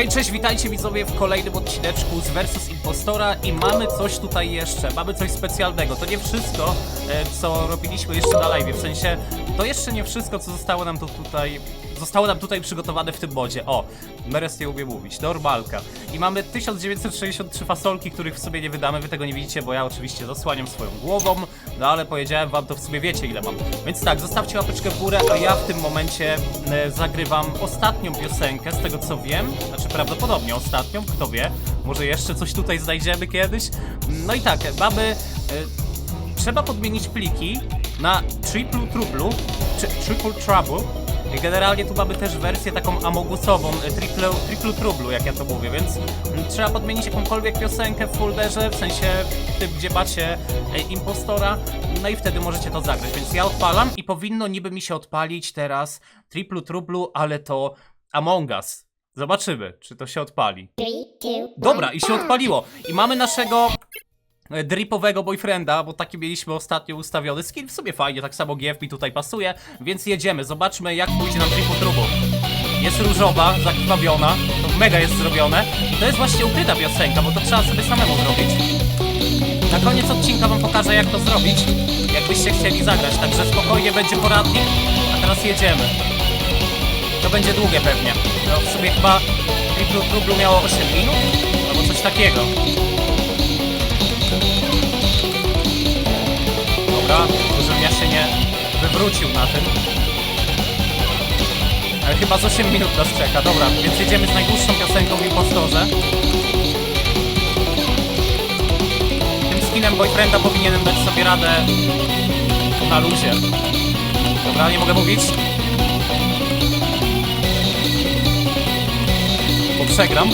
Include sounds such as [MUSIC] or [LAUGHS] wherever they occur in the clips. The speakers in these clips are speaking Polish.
Hej, cześć, witajcie widzowie w kolejnym odcineczku z Versus Impostora i mamy coś tutaj jeszcze, mamy coś specjalnego. To nie wszystko, e, co robiliśmy jeszcze na live, w sensie to jeszcze nie wszystko, co zostało nam tu tutaj, zostało nam tutaj przygotowane w tym modzie. O, Meres nie umie mówić, normalka. I mamy 1963 fasolki, których w sobie nie wydamy, wy tego nie widzicie, bo ja oczywiście zasłaniam swoją głową, no ale powiedziałem wam, to w sumie wiecie ile mam. Więc tak, zostawcie łapeczkę w górę, a ja w tym momencie e, zagrywam ostatnią piosenkę, z tego co wiem, znaczy prawdopodobnie ostatnią, kto wie, może jeszcze coś tutaj znajdziemy kiedyś. No i tak, mamy... E, trzeba podmienić pliki na triple trouble, czy triple trouble. Generalnie tu mamy też wersję taką amogusową, e, triple, triple trouble, jak ja to mówię, więc mm, trzeba podmienić jakąkolwiek piosenkę w folderze, w sensie tym, gdzie macie e, impostora, no i wtedy możecie to zagrać, więc ja odpalam i powinno niby mi się odpalić teraz triple trouble, ale to Among Us. Zobaczymy, czy to się odpali. Dobra, i się odpaliło. I mamy naszego dripowego boyfrienda, bo taki mieliśmy ostatnio ustawiony. Skin w sobie fajnie, tak samo GF mi tutaj pasuje, więc jedziemy. Zobaczmy, jak pójdzie nam tripu trubu. Jest różowa, zakrwawiona, to mega jest zrobione. To jest właśnie ukryta piosenka, bo to trzeba sobie samemu zrobić. Na koniec odcinka wam pokażę, jak to zrobić, jakbyście chcieli zagrać. Także spokojnie będzie poradnik, a teraz jedziemy. To będzie długie pewnie. No w sumie chyba Triplu Trublu miało 8 minut? Albo coś takiego. Dobra, żebym ja się nie wywrócił na tym. Ale chyba z 8 minut nas czeka. Dobra, więc jedziemy z najdłuższą piosenką w impostorze. Tym skinem boyfrienda powinienem dać sobie radę na luzie. Dobra, nie mogę mówić. bo przegram.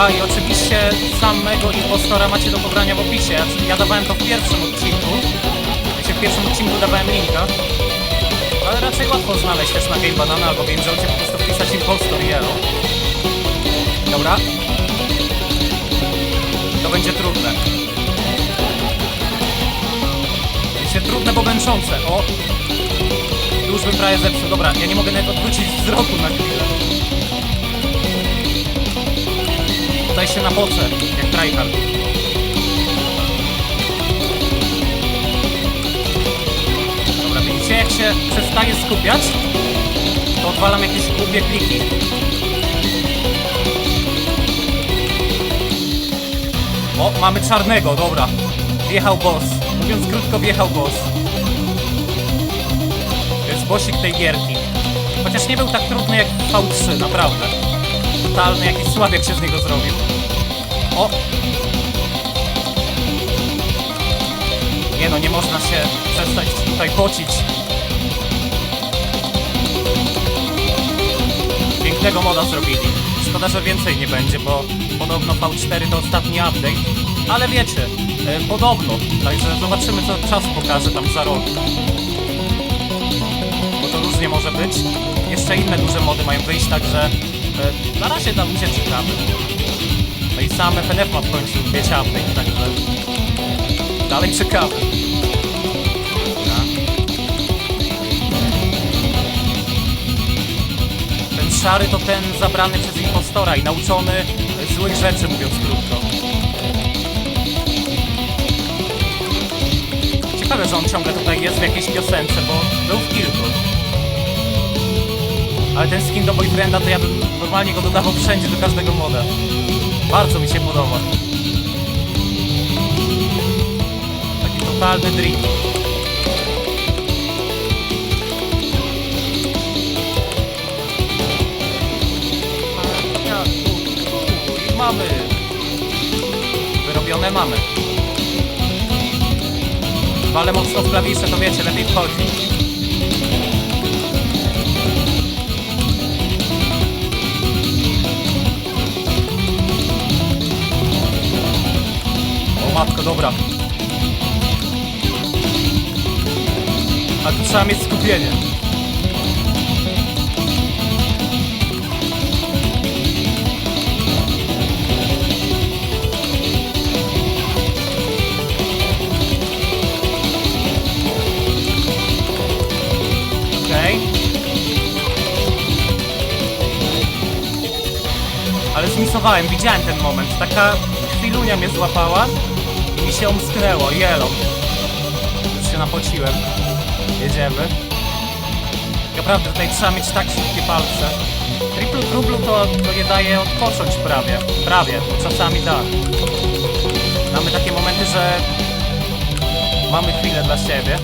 A i oczywiście samego impostora macie do pobrania w opisie. Ja, dawałem to w pierwszym odcinku. Wiecie, w pierwszym odcinku dawałem linka. Ale raczej łatwo znaleźć też na Game Banana albo Game Joe, po prostu wpisać impostor yellow. Dobra. To będzie trudne. się trudne, bo męczące. O! Już bym prawie zepsuł. Dobra, ja nie mogę nawet odwrócić wzroku na chwilę. Tutaj się na boce, jak tryhard. Dobra, widzicie jak się przestaje skupiać? To odwalam jakieś głupie pliki. O, mamy czarnego, dobra. Wjechał boss. Mówiąc krótko, wjechał boss. To jest bossik tej gierki. Chociaż nie był tak trudny jak w V3, naprawdę. Totalny jakiś słabiak się z niego zrobił. O! Nie no, nie można się przestać tutaj pocić. Pięknego moda zrobili. Szkoda, że więcej nie będzie, bo podobno V4 to ostatni update. Ale wiecie, e, podobno. Także zobaczymy, co czas pokaże tam za rok. Bo to różnie może być. Jeszcze inne duże mody mają wyjść, także na razie na luzie czekamy. No i sam FNF ma w końcu, wiecie, update, także dalej czekamy. Dobra. Ten szary to ten zabrany przez impostora i nauczony złych rzeczy, mówiąc krótko. Ciekawe, że on ciągle tutaj jest w jakiejś piosence, bo był w kilku. Ale ten skin do boyfrienda to ja bym normalnie go dodawał wszędzie, do każdego moda. Bardzo mi się podoba. Taki totalny I mamy. Wyrobione mamy. Ale mocno w klawisze, to wiecie, lepiej wchodzi. matko, dobra. A tu trzeba mieć skupienie. Ale zmisowałem, widziałem ten moment. Taka chwilunia mnie złapała mi się omsknęło, jelo. Już się napociłem. Jedziemy. Naprawdę tutaj trzeba mieć tak szybkie palce. Triple trublu to, to nie daje odpocząć prawie. Prawie, bo czasami da. Mamy takie momenty, że mamy chwilę dla siebie.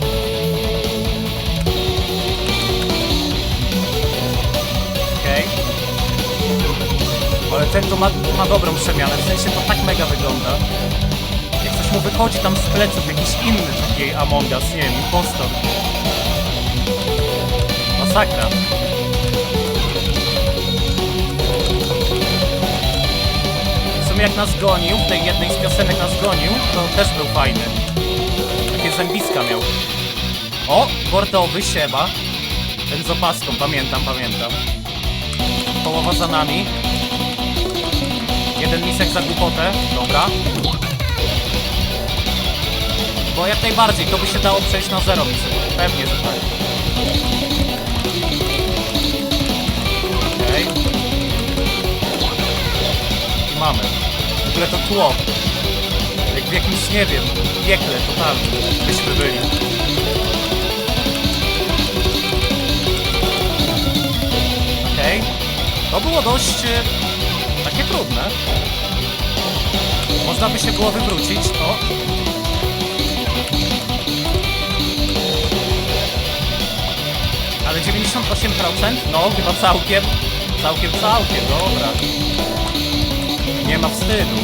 Okej. Ale ten to ma, ma dobrą przemianę, w sensie to tak mega wygląda. Coś mu wychodzi tam z pleców, jakiś inny taki Among Us, nie wiem, impostor. Masakra. W sumie jak nas gonił, w tej jednej z piosenek nas gonił, to też był fajny. Takie zębiska miał. O, bordowy sieba. Ten z opaską, pamiętam, pamiętam. Połowa za nami. Jeden misek za głupotę, dobra. Bo jak najbardziej, to by się dało przejść na zero misek. Pewnie, że tak. Okej. I mamy. W ogóle to tło. Jak w jakimś, nie wiem, piekle totalnie byśmy byli. Okej. To było dość e, takie trudne. Można by się było wywrócić, o. Ale 98%? No, chyba całkiem, całkiem, całkiem, dobra. Nie ma wstydu.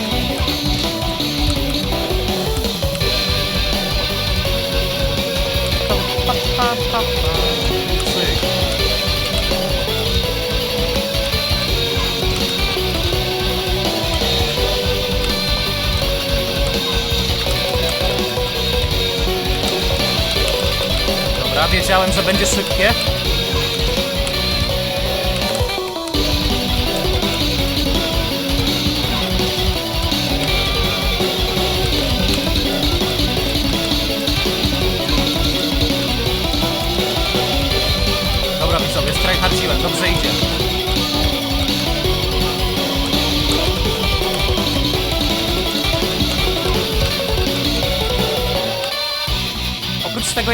Dobra, wiedziałem, że będzie szybkie.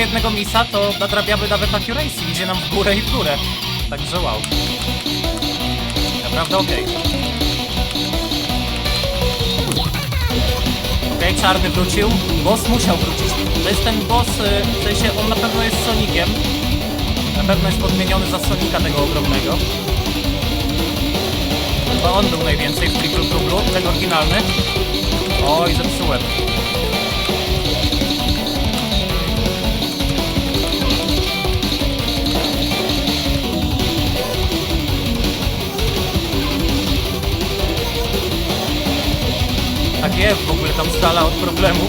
Jednego misa, to nadrabiamy nawet accuracy, idzie nam w górę i w górę. Także wow. Naprawdę okej. Okej, czarny wrócił. Boss musiał wrócić. To jest ten boss, y, w sensie on na pewno jest Sonikiem. Na pewno jest podmieniony za Sonika tego ogromnego. Chyba on był najwięcej w Triple Trublu, ten oryginalny. Oj, zepsułem. Jest, w ogóle tam z dala od problemu.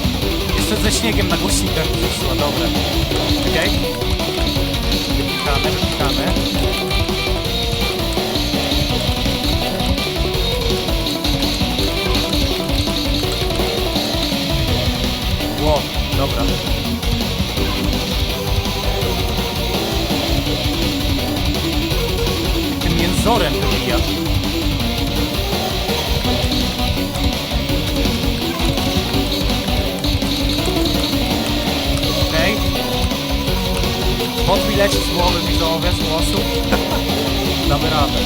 Jeszcze ze śniegiem na głośnikach przyszła, dobra. Okej. Wypikane, wypikane. Ło, dobra. Tym mięzorem wybija. Z głowy, widzowie, z głosu. Damy radę.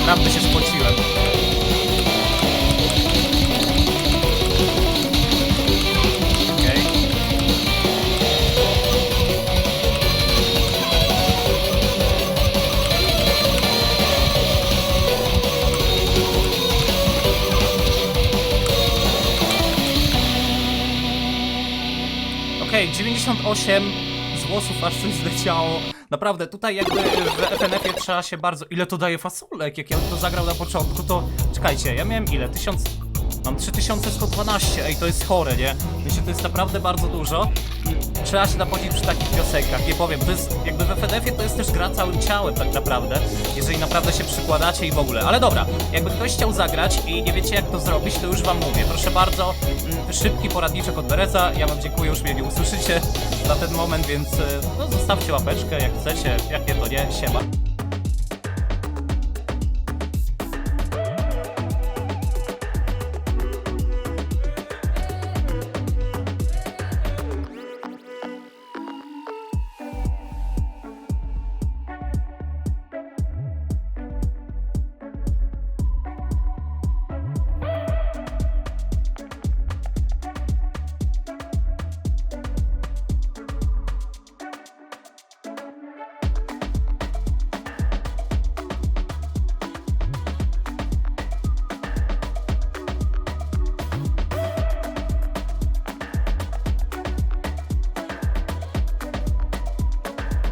Naprawdę się Okej, 98 z włosów aż coś zleciało. Naprawdę, tutaj jakby w FNF-ie trzeba się bardzo... Ile to daje fasolek? Jak ja to zagrał na początku, to... Czekajcie, ja miałem ile? 1000... Mam 3112, ej, to jest chore, nie? Myślę, to jest naprawdę bardzo dużo. Trzeba się napocić przy takich piosenkach, nie powiem, to jest jakby w FNF-ie to jest też gra całym ciałem tak naprawdę, jeżeli naprawdę się przykładacie i w ogóle. Ale dobra, jakby ktoś chciał zagrać i nie wiecie jak to zrobić, to już wam mówię. Proszę bardzo, mm, szybki poradniczek od Bereza, ja wam dziękuję, już mnie nie usłyszycie [LAUGHS] na ten moment, więc e, no, zostawcie łapeczkę jak chcecie, jak nie to nie, siema.